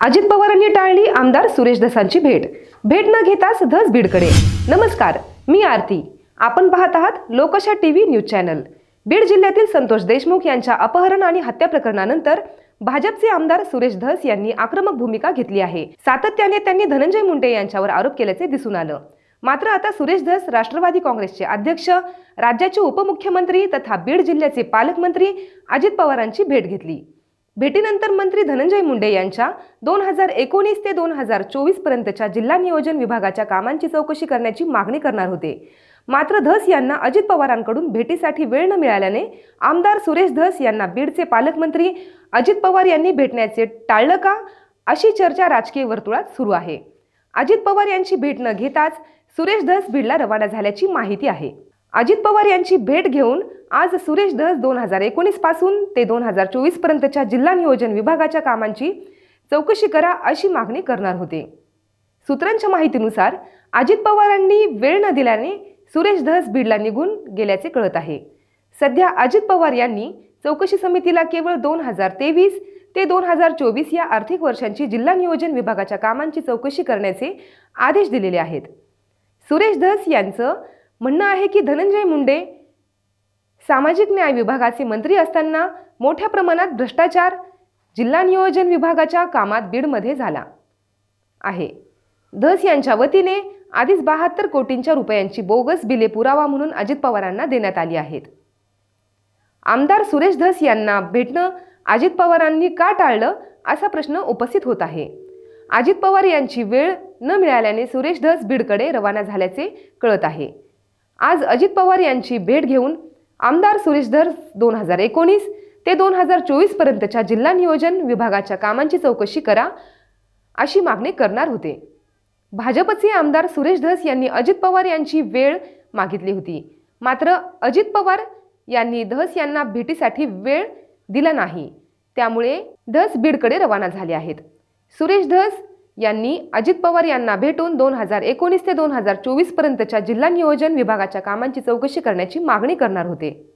अजित पवारांनी टाळली आमदार सुरेश धसांची भेट. भेट न घेताच धस बीडकडे. नमस्कार मी आरती. आपण पाहत आहात लोकशा टीव्ही न्यूज चॅनल. बीड जिल्ह्यातील संतोष देशमुख यांच्या अपहरण आणि हत्या प्रकरणानंतर भाजपचे आमदार सुरेश धस यांनी आक्रमक भूमिका घेतली आहे. सातत्याने त्यांनी धनंजय मुंडे यांच्यावर आरोप केल्याचे दिसून आलं. मात्र आता सुरेश धस राष्ट्रवादी काँग्रेसचे अध्यक्ष राज्याचे उपमुख्यमंत्री तथा बीड जिल्ह्याचे पालकमंत्री अजित पवारांची भेट घेतली. भेटीनंतर मंत्री धनंजय मुंडे यांच्या दोन हजार एकोणीस ते दोन हजार चोवीस पर्यंतच्या जिल्हा नियोजन विभागाच्या कामांची चौकशी करण्याची मागणी करणार होते. मात्र धस यांना अजित पवारांकडून भेटीसाठी वेळ न मिळाल्याने आमदार सुरेश धस यांना बीडचे पालकमंत्री अजित पवार यांनी भेटण्याचे टाळलं का? अशी चर्चा राजकीय वर्तुळात सुरू आहे. अजित पवार यांची भेट न घेताच सुरेश धस बीडला रवाना झाल्याची माहिती आहे. अजित पवार यांची भेट घेऊन आज सुरेश दस दोन हजार एकोणीसपासून ते दोन हजार चोवीस पर्यंतच्या जिल्हा नियोजन विभागाच्या कामांची चौकशी करा अशी मागणी करणार होते. सूत्रांच्या माहितीनुसार अजित पवारांनी वेळ न दिल्याने सुरेश धस बीडला निघून गेल्याचे कळत आहे. सध्या अजित पवार यांनी चौकशी समितीला केवळ दोन हजार तेवीस ते दोन हजार चोवीस या आर्थिक वर्षांची जिल्हा नियोजन विभागाच्या कामांची चौकशी करण्याचे आदेश दिलेले आहेत. सुरेश धस यांचं म्हणणं आहे की धनंजय मुंडे सामाजिक न्याय विभागाचे मंत्री असताना मोठ्या प्रमाणात भ्रष्टाचार जिल्हा नियोजन विभागाच्या कामात बीडमध्ये झाला आहे. धस यांच्या वतीने आधीच बहात्तर कोटींच्या रुपयांची बोगस बिले पुरावा म्हणून अजित पवारांना देण्यात आली आहेत. आमदार सुरेश धस यांना भेटणं अजित पवारांनी का टाळलं असा प्रश्न उपस्थित होत आहे. अजित पवार यांची वेळ न मिळाल्याने सुरेश धस बीडकडे रवाना झाल्याचे कळत आहे. आज अजित पवार यांची भेट घेऊन आमदार सुरेश धस दोन हजार एकोणीस ते दोन हजार चोवीस पर्यंतच्या जिल्हा नियोजन विभागाच्या कामांची चौकशी करा अशी मागणी करणार होते. भाजपचे आमदार सुरेश धस यांनी अजित पवार यांची वेळ मागितली होती. मात्र अजित पवार यांनी धस यांना भेटीसाठी वेळ दिला नाही. त्यामुळे धस बीडकडे रवाना झाले आहेत. सुरेश धस यांनी अजित पवार यांना भेटून दोन हजार एकोणीस ते दोन हजार चोवीसपर्यंतच्या जिल्हा नियोजन विभागाच्या कामांची चौकशी करण्याची मागणी करणार होते.